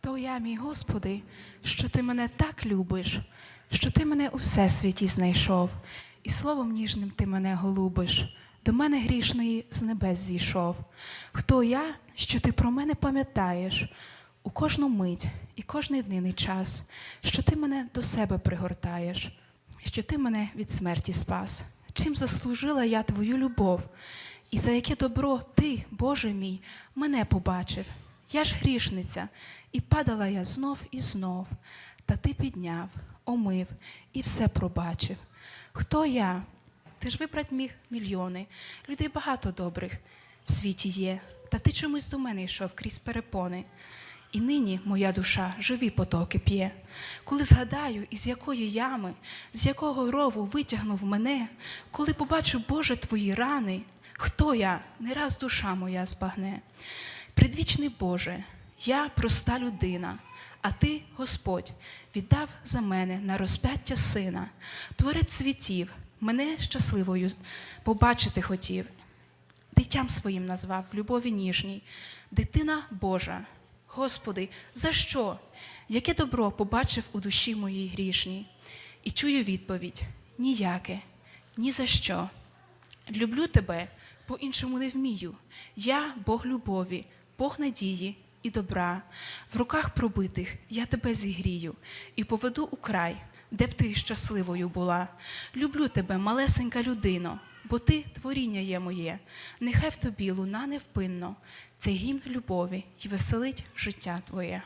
Хто я, мій Господи, що ти мене так любиш, що ти мене у всесвіті знайшов, і словом ніжним ти мене голубиш, до мене грішної з небес зійшов. Хто я, що ти про мене пам'ятаєш у кожну мить і кожний дневний час, що ти мене до себе пригортаєш, що ти мене від смерті спас. Чим заслужила я твою любов, і за яке добро ти, Боже мій, мене побачив. Я ж грішниця, і падала я знов і знов, та ти підняв, омив і все пробачив. Хто я? Ти ж вибрать міг мільйони, людей багато добрих в світі є, та ти чомусь до мене йшов крізь перепони. І нині моя душа живі потоки п'є. Коли згадаю, із якої ями, з якого рову витягнув мене, коли побачу, Боже, твої рани, хто я, не раз душа моя збагне. Предвічний Боже, я проста людина, а ти, Господь, віддав за мене на розп'яття сина, творець світів, мене щасливою побачити хотів. Дитям своїм назвав в любові ніжній, дитина Божа. Господи, за що? Яке добро побачив у душі моїй грішній? І чую відповідь: ніяке, ні за що. Люблю тебе, по-іншому не вмію. Я Бог любові, Бог надії і добра. В руках пробитих я тебе зігрію і поведу у край, де б ти щасливою була. Люблю тебе, малесенька людино, бо ти творіння є моє. Нехай в тобі луна невпинно, цей гімн любові й веселить життя твоє.